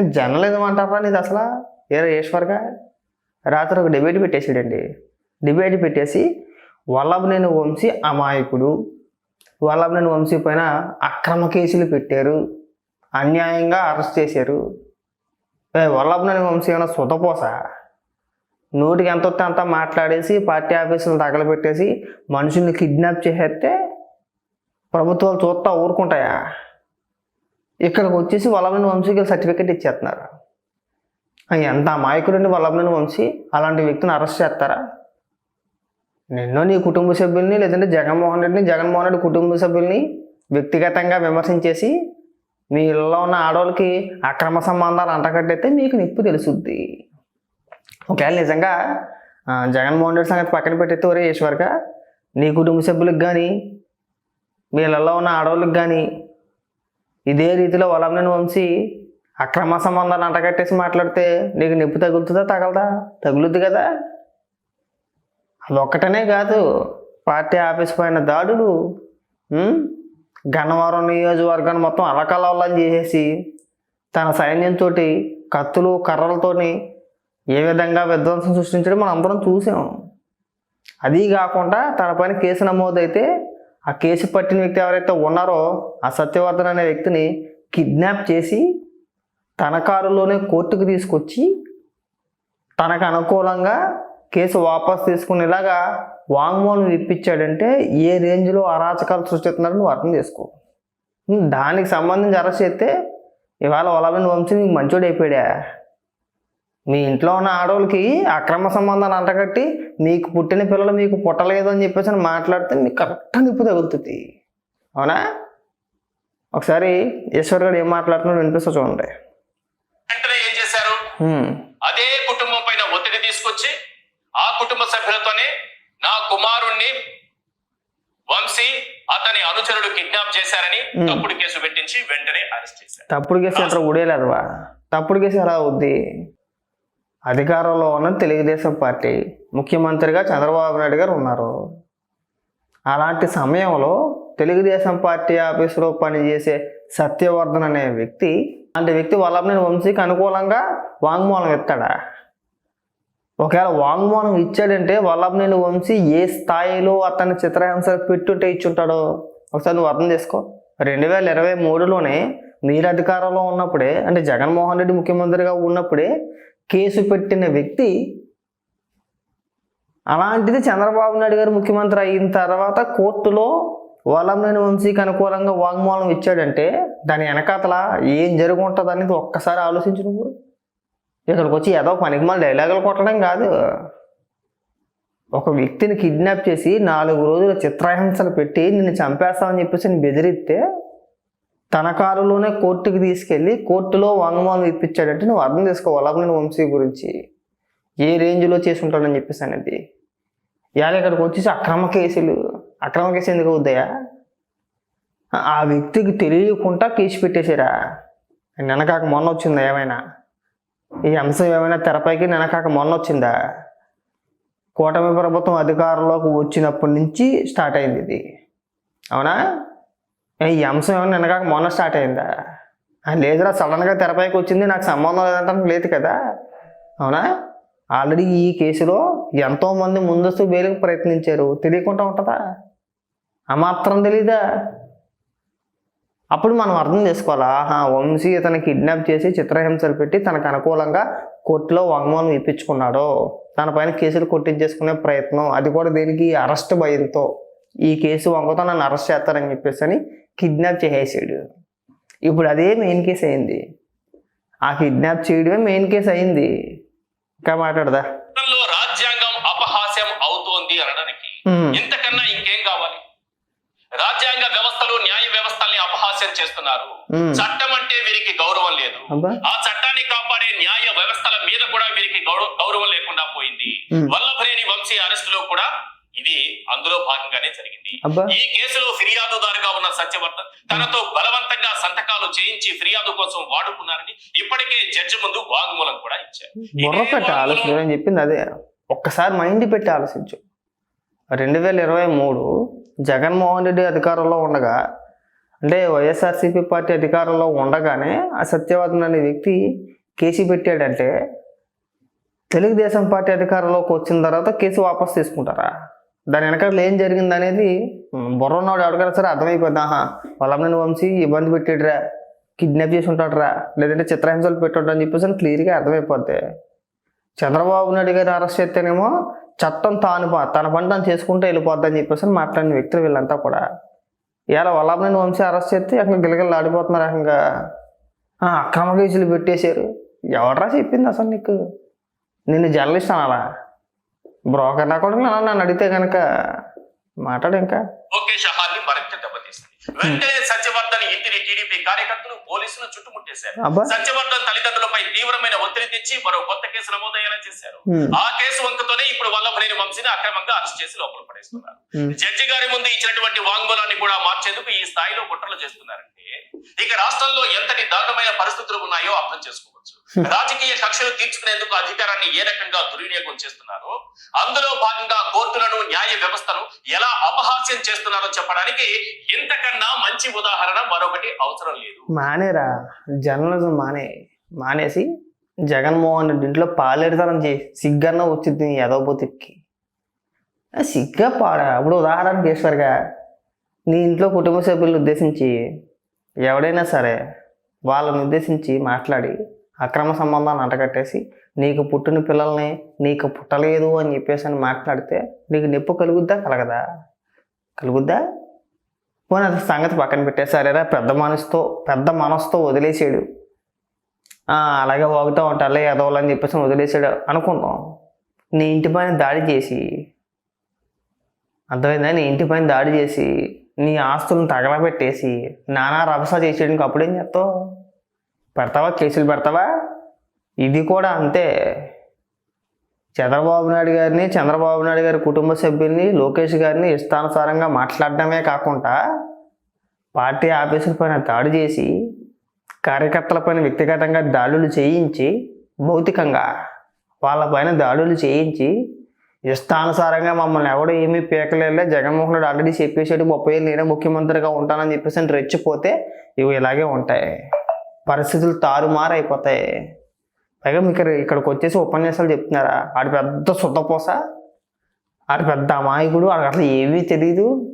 Journalism అంటారా నీది అసలు? ఏరా ఈశ్వర్గా? రాత్రి ఒక డిబేట్ పెట్టేసాడండి డిబేట్ పెట్టేసి వల్లభనేని వంశీ అమాయకుడు. వల్లభనేని వంశీ పైన అక్రమ కేసులు పెట్టారు. అన్యాయంగా అరెస్ట్ చేశారు. ఏ వల్లభనేని వంశీ ఏమైనా సుతపోస? నోటికి ఎంత వస్తే అంత మాట్లాడేసి పార్టీ ఆఫీసులు తగలబెట్టేసి మనుషుల్ని కిడ్నాప్ చేసేస్తే ప్రభుత్వాలు చూస్తా ఊరుకుంటాయా? ఇక్కడికి వచ్చేసి వల్లభనేని వంశీకి సర్టిఫికేట్ ఇచ్చేస్తున్నారు. ఎంత అమాయకుడండి వల్లభనేని వంశీ. అలాంటి వ్యక్తిని అరెస్ట్ చేస్తారా? నిన్నో నీ కుటుంబ సభ్యుల్ని లేదంటే జగన్మోహన్ రెడ్డిని జగన్మోహన్ రెడ్డి కుటుంబ సభ్యుల్ని వ్యక్తిగతంగా విమర్శించేసి మీ ఇళ్ళలో ఉన్న ఆడవాళ్ళకి అక్రమ సంబంధాలు అంటకట్టయితే మీకు నిప్పు తెలుసుద్ది. ఒకవేళ నిజంగా జగన్మోహన్ రెడ్డి సంగతి పక్కన పెట్టేస్తే ఒరే ఈశ్వర్గా నీ కుటుంబ సభ్యులకు కానీ మీ ఇళ్ళలో ఉన్న ఆడవాళ్ళకి కానీ ఇదే రీతిలో వలంనేని వంశీ అక్రమ సంబంధాన్ని అంటగట్టేసి మాట్లాడితే నీకు నిప్పు తగులుతుందా తగలదా? తగులుద్ది కదా. అదొక్కటనే కాదు. పార్టీ ఆఫీస్ పైన దాడులు గన్నవరం నియోజకవర్గాన్ని మొత్తం అలకలవలం చేసేసి తన సైన్యంతో కత్తులు కర్రలతోని ఏ విధంగా విధ్వంసం సృష్టించడం మనం అందరం చూసాం. అది కాకుండా తన పైన కేసు నమోదైతే ఆ కేసు పట్టిన వ్యక్తి ఎవరైతే ఉన్నారో ఆ సత్యవర్ధన్ అనే వ్యక్తిని కిడ్నాప్ చేసి తన కారులోనే కోర్టుకు తీసుకొచ్చి తనకు అనుకూలంగా కేసు వాపస్ తీసుకునేలాగా వాంగ్మూలం ఇప్పించాడంటే ఏ రేంజ్లో అరాచకాలు సృష్టిస్తున్నారో నువ్వు అర్థం చేసుకో. దానికి సంబంధించి అరెస్ట్ చేస్తే ఇవాళ వలబిన్ వంశీ నీకు మంచోడు అయిపోయాడా మీ ఇంట్లో ఉన్న ఆడవాళ్ళకి అక్రమ సంబంధాలు అంటగట్టి మీకు పుట్టిన పిల్లలు మీకు పుట్టలేదు అని చెప్పేసి అని మాట్లాడితే మీకు కరెక్ట్గా నిప్పు తగులుతుంది. అవునా? ఒకసారి ఈశ్వర్ గారు ఏం మాట్లాడుతున్నాడో వినిపిస్తా చూడండి. వెంటనే ఏం చేశారు? అదే కుటుంబం పైన ఒత్తిడి తీసుకొచ్చి ఆ కుటుంబ సభ్యులతోనే నా కుమారుణ్ణి వంశీ అతని అనుచరుడు కిడ్నాప్ చేశారని. తప్పుడు కేసు పెట్టించి వెంటనే అరెస్ట్ చేశారు. తప్పుడు కేసు ఎట్లా ఉడేలేదువా? తప్పుడు కేసు ఎలా అవుద్ది? అధికారంలో ఉన్న తెలుగుదేశం పార్టీ. ముఖ్యమంత్రిగా చంద్రబాబు నాయుడు గారు ఉన్నారు. అలాంటి సమయంలో తెలుగుదేశం పార్టీ ఆఫీసులో పనిచేసే సత్యవర్ధన్ అనే వ్యక్తి అలాంటి వ్యక్తి వల్లభనేని వంశీకి అనుకూలంగా వాంగ్మూలం ఇస్తాడా ఒకవేళ వాంగ్మూలం ఇచ్చాడంటే వల్లభనేని వంశీ ఏ స్థాయిలో అతని చిత్రహింస పెట్టుంటే ఇచ్చుంటాడో ఒకసారి నువ్వు అర్థం చేసుకో. రెండు వేల ఇరవై మూడులోనే మీరు అధికారంలో ఉన్నప్పుడే అంటే జగన్మోహన్ రెడ్డి ముఖ్యమంత్రిగా ఉన్నప్పుడే కేసు పెట్టిన వ్యక్తి అలాంటిది చంద్రబాబు నాయుడు గారు ముఖ్యమంత్రి అయిన తర్వాత కోర్టులో వలంనేని వంశీకి అనుకూలంగా వాంగ్మూలం ఇచ్చాడంటే దాని వెనకాతల ఏం జరుగుంటుంది అనేది ఒక్కసారి ఆలోచించు నువ్వు. ఇక్కడికి వచ్చి ఏదో పనికి మళ్ళీ డైలాగులు కొట్టడం కాదు. ఒక వ్యక్తిని కిడ్నాప్ చేసి నాలుగు రోజుల చిత్రహింసలు పెట్టి నిన్ను చంపేస్తామని చెప్పేసి నేను బెదిరిస్తే తన కారులోనే కోర్టుకి తీసుకెళ్ళి కోర్టులో వాంగ్మూలం ఇప్పించాడంటే నువ్వు అర్థం చేసుకోవాలి. నేను వంశీ గురించి ఏ రేంజ్లో చేసి ఉంటాడని చెప్పేసి అనేది. ఇవాళ ఇక్కడికి వచ్చేసి అక్రమ కేసులు. అక్రమ కేసు ఎందుకు అవుతాయా? ఆ వ్యక్తికి తెలియకుండా కేసు పెట్టేశారా? నెనకాక మొన్న వచ్చిందా ఏమైనా? ఈ అంశం ఏమైనా తెరపైకి నినకాక మొన్న వచ్చిందా? కూటమి ప్రభుత్వం అధికారంలోకి వచ్చినప్పటి నుంచి స్టార్ట్ అయింది ఇది. అవునా? ఈ అంశం ఏమైనా వెనకాక మొన్న స్టార్ట్ అయిందా? ఆ, లేదురా సడన్గా తెరపైకి వచ్చింది నాకు సంబంధం లేదంటే లేదు కదా. అవునా? ఆల్రెడీ ఈ కేసులో ఎంతోమంది ముందస్తు బెయిల్కి ప్రయత్నించారు. తెలియకుండా ఉంటుందా? ఆ మాత్రం తెలీదా? అప్పుడు మనం అర్థం చేసుకోవాలా? ఆహా, వంశీ ఇతను కిడ్నాప్ చేసి చిత్రహింసలు పెట్టి తనకు అనుకూలంగా కోర్టులో వాంగ్మూలం ఇప్పించుకున్నాడు. తన పైన కేసులు కొట్టించేసుకునే ప్రయత్నం. అది కూడా దీనికి? అరెస్ట్ భయంతో. ఈ కేసు వంగతో నన్ను అరెస్ట్ చేస్తారని చెప్పేసి అని కిడ్నాప్ చేసేసాడు. ఇప్పుడు అదే మెయిన్ కేసు అయింది. ఆ కిడ్నాప్ చేయడమే మెయిన్ కేసు అయింది. ఇంకా మాట్లాడదా? రాజ్యాంగం అపహాస్యం అవుతోంది అనడానికి ఇంతకన్నా ఇంకేం కావాలి? రాజ్యాంగ వ్యవస్థలు న్యాయ వ్యవస్థల్ని అపహాస్యం చేస్తున్నారు. చట్టం అంటే వీరికి గౌరవం లేదు. ఆ చట్టాన్ని కాపాడే న్యాయ వ్యవస్థల మీద కూడా వీరికి గౌరవ గౌరవం లేకుండా పోయింది ఉమ్. వల్లభనేని వంశీ అరెస్ట్లో కూడా ఇది అందులో భాగంగానే జరిగింది. ఈ కేసులో ఫిర్యాదుదారుగా ఉన్న సత్యవర్ధన్ తనతో బలవంతంగా సంతకాలు చేయించి ఫిర్యాదు కోసం వాడుకున్నారని ఇప్పటికే జడ్జి ముందు వాంగ్మూలం కూడా ఇచ్చారు. నేను చెప్పింది అదే. ఒక్కసారి మైండ్ పెట్టి ఆలోచించు. రెండు వేల ఇరవై మూడు జగన్మోహన్ రెడ్డి అధికారంలో ఉండగా అంటే వైఎస్ఆర్సీపీ పార్టీ అధికారంలో ఉండగానే ఆ సత్యవాదం అనే వ్యక్తి కేసు పెట్టాడంటే తెలుగుదేశం పార్టీ అధికారంలోకి వచ్చిన తర్వాత కేసు వాపస్ తీసుకుంటారా? దాని వెనకాల ఏం జరిగింది అనేది ఉమ్, బుర్ర ఉన్నవాడు ఎవరికైనా సరే? అర్థమైపోద్ది ఆహా వాళ్ళని వంశీ ఇబ్బంది పెట్టాడురా కిడ్నాప్ చేసి ఉంటాడురా లేదంటే చిత్రహింసలు పెట్టాడు అని చెప్పేసి అని క్లియర్గా అర్థమైపోద్ది. చంద్రబాబు నాయుడు గారు అరెస్ట్ చేస్తేనేమో చట్టం తాను ప- తన పని తను చేసుకుంటూ వెళ్ళిపోద్దని అని చెప్పేసి మాట్లాడిన వ్యక్తులు వీళ్ళంతా కూడా. ఇలా వల్లభనేని వంశీ అరెస్ట్ చేస్తే అక్కడ గిలగిలు ఆడిపోతున్నారు అక్కడ. అక్రమ కేసులు పెట్టేశారు. ఎవడరా చెప్పింది అసలు నీకు? నిన్ను జర్నలిస్ట్ అనాలా బ్రోకర్ నా కూడా నన్ను అడిగితే కనుక మాట్లాడు ఇంకా. ఓకే షహాన్ని మరింత దెబ్బతీస్తుంది వెంటనే సత్యవర్ధన్ ఇంటిని టీడీపీ కార్యకర్తలు పోలీసులు చుట్టుముట్టేశారు. సత్యవర్ధన్ తల్లిదండ్రులపై తీవ్రమైన ఒత్తిడి తెచ్చి మరో కొత్త కేసు నమోదయ్యేలా చేశారు. ఆ కేసు వంకతోనే ఇప్పుడు వల్లభనేని వంశీని అక్రమంగా అరెస్ట్ చేసి లోపల పడేస్తున్నారు. జడ్జి గారి ముందు ఇచ్చినటువంటి వాంగ్మూలాన్ని కూడా మార్చేందుకు ఈ స్థాయిలో కుట్రలు చేస్తున్నారంటే ఇక రాష్ట్రంలో ఎంతటి దారుణమైన పరిస్థితులు ఉన్నాయో అర్థం చేసుకోవచ్చు. రాజకీయ కక్షలు తీర్చుకునేందుకు అధికారాన్ని ఏ రకంగా దుర్వినియోగం చేస్తున్నారో అందులో భాగంగా కోర్టులను న్యాయ వ్యవస్థను ఎలా అపహాస్యం చేస్తున్నారో చెప్పడానికి ఇంతకన్నా మంచి ఉదాహరణ మరొకటి అవసరం లేదు. మానేరా. జర్నలిజం మానే. మానేసి జగన్మోహన్ రెడ్డి ఇంట్లో పాలేరుతనం చేసి సిగ్గన్న వచ్చింది ఎదవబోతికి సిగ్గా పాడా. ఇప్పుడు ఉదాహరణ చేస్తారుగా నీ ఇంట్లో కుటుంబ సభ్యులను ఉద్దేశించి ఎవడైనా సరే వాళ్ళని ఉద్దేశించి మాట్లాడి అక్రమ సంబంధాన్ని అంటగట్టేసి నీకు పుట్టిన పిల్లల్ని నీకు పుట్టలేదు అని చెప్పేసి అని మాట్లాడితే నీకు నొప్పి కలుగుద్దా? కలగదా? కలుగుద్దా? పోనీ అది సంగతి పక్కన పెట్టేసారేరా పెద్ద మనసుతో పెద్ద మనసుతో వదిలేసాడు. అలాగే వాగుతూ ఉంటాలే ఎదవలు అని చెప్పేసి వదిలేసాడు అనుకుందాం. నీ ఇంటి పైన దాడి చేసి అర్థమైందా? నీ ఇంటి పైన దాడి చేసి నీ ఆస్తులను తగలబెట్టేసి నానా రభస చేసేయడానికి అప్పుడేం చేస్తావు? పెడతావా? కేసులు పెడతావా? ఇది కూడా అంతే. చంద్రబాబు నాయుడు గారిని చంద్రబాబు నాయుడు గారి కుటుంబ సభ్యుల్ని లోకేష్ గారిని ఇష్టానుసారంగా మాట్లాడడమే కాకుండా పార్టీ ఆఫీసుల పైన దాడి చేసి కార్యకర్తల పైన వ్యక్తిగతంగా దాడులు చేయించి భౌతికంగా వాళ్ళ పైన దాడులు చేయించి ఇష్టానుసారంగా మమ్మల్ని ఎవడో ఏమీ పీకలేలే జగన్మోహన్ రెడ్డి ఆల్రెడీ చెప్పేసాడు ముప్పై ఏళ్ళు నేనే ముఖ్యమంత్రిగా ఉంటానని చెప్పేసి రెచ్చిపోతే ఇవి ఇలాగే ఉంటాయి. పరిస్థితులు తారుమారు అయిపోతాయి పైగా మీకు ఇక్కడ- ఇక్కడికి వచ్చేసి ఉపన్యాసాలు చెప్తున్నారా? ఆడి పెద్ద సుతపోస ఆడి పెద్ద అమాయకుడు ఆడికి అసలు ఏమీ తెలియదు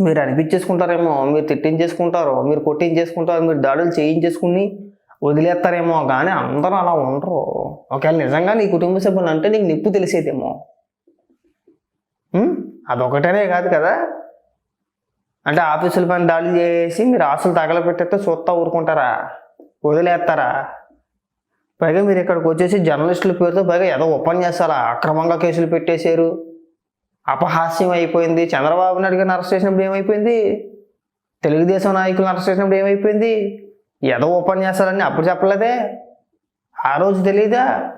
మీరు అనిపించేసుకుంటారేమో మీరు తిట్టించేసుకుంటారు మీరు కొట్టించేసుకుంటారు మీరు దాడులు చేయించేసుకుని వదిలేస్తారేమో కానీ అందరూ అలా ఉండరు. ఒకవేళ నిజంగా నీ కుటుంబ సభ్యులు అంటే నీకు నిప్పు తెలిసేదేమో. అదొకటనే కాదు కదా. అంటే ఆఫీసుల పైన దాడులు చేసి మీరు ఆశలు తగలబెట్టేస్తే చూస్తా ఊరుకుంటారా? వదిలేస్తారా? పైగా మీరు ఇక్కడికి వచ్చేసి జర్నలిస్టుల పేరుతో పైగా ఏదో ఉపన్యాసాలా అక్రమంగా కేసులు పెట్టేశారు. అపహాస్యం అయిపోయింది. చంద్రబాబు నాయుడు గారిని అరెస్ట్ చేసినప్పుడు ఏమైపోయింది? తెలుగుదేశం నాయకులను అరెస్ట్ చేసినప్పుడు ఏమైపోయింది? ఏదో ఉపన్యాసాలన్నీ అప్పుడు చెప్పలేదే? ఆ రోజు తెలియదా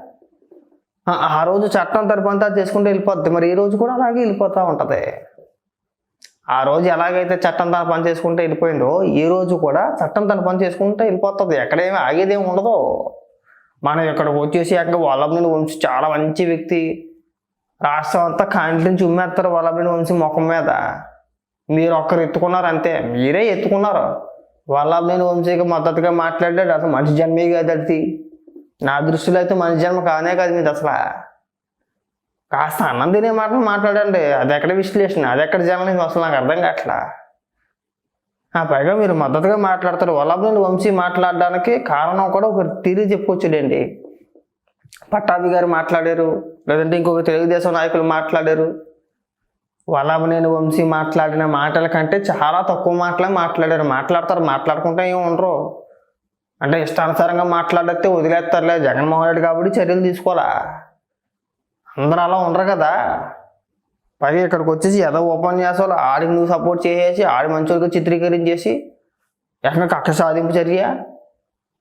ఆ- రోజు చట్టం తరపంతా చేసుకుంటూ వెళ్ళిపోద్ది. మరి ఈ రోజు కూడా అలాగే వెళ్ళిపోతూ ఉంటుంది. ఆ రోజు ఎలాగైతే చట్టం తన పని చేసుకుంటే వెళ్ళిపోయిందో ఈ రోజు కూడా చట్టం తన పని చేసుకుంటే వెళ్ళిపోతుంది. ఎక్కడేమి ఆగేదేమి ఉండదు. మనం ఇక్కడికి వచ్చేసి అక్కడ వల్లభుని వంశీ చాలా మంచి వ్యక్తి. రాష్ట్రం అంతా కాంటి నుంచి ఉమ్మేస్తారు వల్లభుని వంశీ ముఖం మీద. మీరు ఒక్కరు ఎత్తుకున్నారు అంతే. మీరే ఎత్తుకున్నారు. వల్లభనేని వంశీకి మద్దతుగా మాట్లాడాడు. అసలు మనిషి జన్మే కాదు అది. నా దృష్టిలో అయితే మనిషి జన్మ కానే కాదు మీది అసలు. కాస్త అన్నం తినే మాటలు మాట్లాడండి. అది ఎక్కడ విశ్లేషణ? అది ఎక్కడ జర్నలిజం అసలు నాకు అర్థం కావట్లా ఆ పైగా మీరు మద్దతుగా మాట్లాడతారు. వల్లభనేని వంశీ మాట్లాడడానికి కారణం కూడా ఒక తీరి చెప్పుకోవచ్చుడండి పట్టాభి గారు మాట్లాడారు. లేదంటే ఇంకొక తెలుగుదేశం నాయకులు మాట్లాడారు. వల్లభనేని వంశీ మాట్లాడిన మాటల కంటే చాలా తక్కువ మాటలే మాట్లాడారు. మాట్లాడతారు. మాట్లాడుకుంటే ఏమి ఉండరు. అంటే ఇష్టానుసారంగా మాట్లాడితే వదిలేస్తారులే. జగన్మోహన్ రెడ్డి కాబట్టి చర్యలు తీసుకోవాలా? అందరూ అలా ఉండరు కదా. పైగా ఇక్కడికి వచ్చేసి ఏదో ఉపన్యాసాలు ఆడికి నువ్వు సపోర్ట్ చేసేసి ఆడి మంచులుగా చిత్రీకరించేసి ఎక్కడ కక్ష సాధింపు చర్య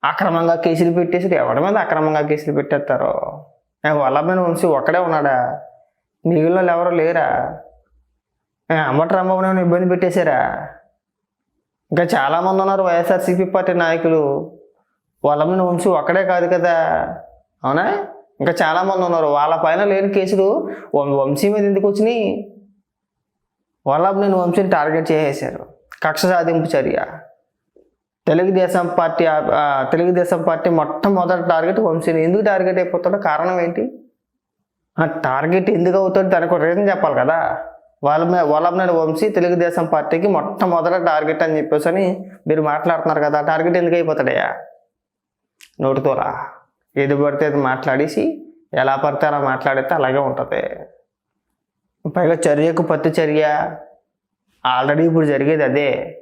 అక్రమంగా కేసులు పెట్టేసి ఎవరి మీద అక్రమంగా కేసులు పెట్టేస్తారు? వల్లభైన వంశీ ఒక్కడే ఉన్నాడా? మిగిలిన వాళ్ళు ఎవరు లేరా? అమ్మటి అంబటి ఇబ్బంది పెట్టేశారా? ఇంకా చాలామంది ఉన్నారు వైఎస్ఆర్సీపీ పార్టీ నాయకులు. వల్లభైన వంశీ ఒక్కడే కాదు కదా. అవునా? ఇంకా చాలామంది ఉన్నారు. వాళ్ళ పైన లేని కేసులు వం- వంశీ మీద ఎందుకు వచ్చినాయి? వల్లభనేని వంశీని టార్గెట్ చేసేసారు కక్ష సాధింపు చర్య. తెలుగుదేశం పార్టీ తెలుగుదేశం పార్టీ మొట్టమొదటి టార్గెట్ వంశీని. ఎందుకు టార్గెట్ అయిపోతాడో కారణం ఏంటి? ఆ టార్గెట్ ఎందుకు అవుతాడు దానికి ఒక రీజన్ చెప్పాలి కదా. వాళ్ళ మీద వంశీ తెలుగుదేశం పార్టీకి మొట్టమొదటి టార్గెట్ అని చెప్పేసి అని మీరు మాట్లాడుతున్నారు కదా. టార్గెట్ ఎందుకు అయిపోతాడయ్యా? నోటితోరా? ఏది పడితే అది మాట్లాడేసి ఎలా పడితే అలా మాట్లాడితే అలాగే ఉంటుంది. పైగా చర్యకు పత్తి చర్య. ఆల్రెడీ ఇప్పుడు జరిగేది అదే.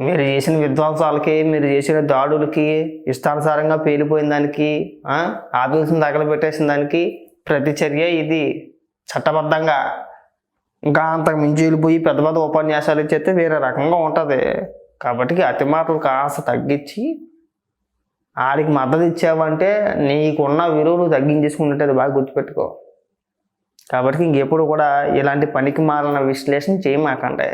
మీరు చేసిన విధ్వంసాలకి మీరు చేసిన దాడులకి ఇష్టానుసారంగా పేలిపోయిన దానికి ఆ, ఆఫీసును తగలబెట్టేసిన దానికి ప్రతి చర్య ఇది. చట్టబద్ధంగా. ఇంకా అంతకు మించి వెళ్ళిపోయి పెద్ద పెద్ద ఉపన్యాసాలు ఇచ్చేస్తే వేరే రకంగా ఉంటుంది. కాబట్టి అతి మాటలు కాస్త తగ్గించి ఆడికి మద్దతు ఇచ్చావంటే నీకున్న విలువలు తగ్గించేసుకున్నట్టు అది బాగా గుర్తుపెట్టుకో. కాబట్టి ఇంకెప్పుడు కూడా ఇలాంటి పనికి మాలిన విశ్లేషణ చేయమాకండి.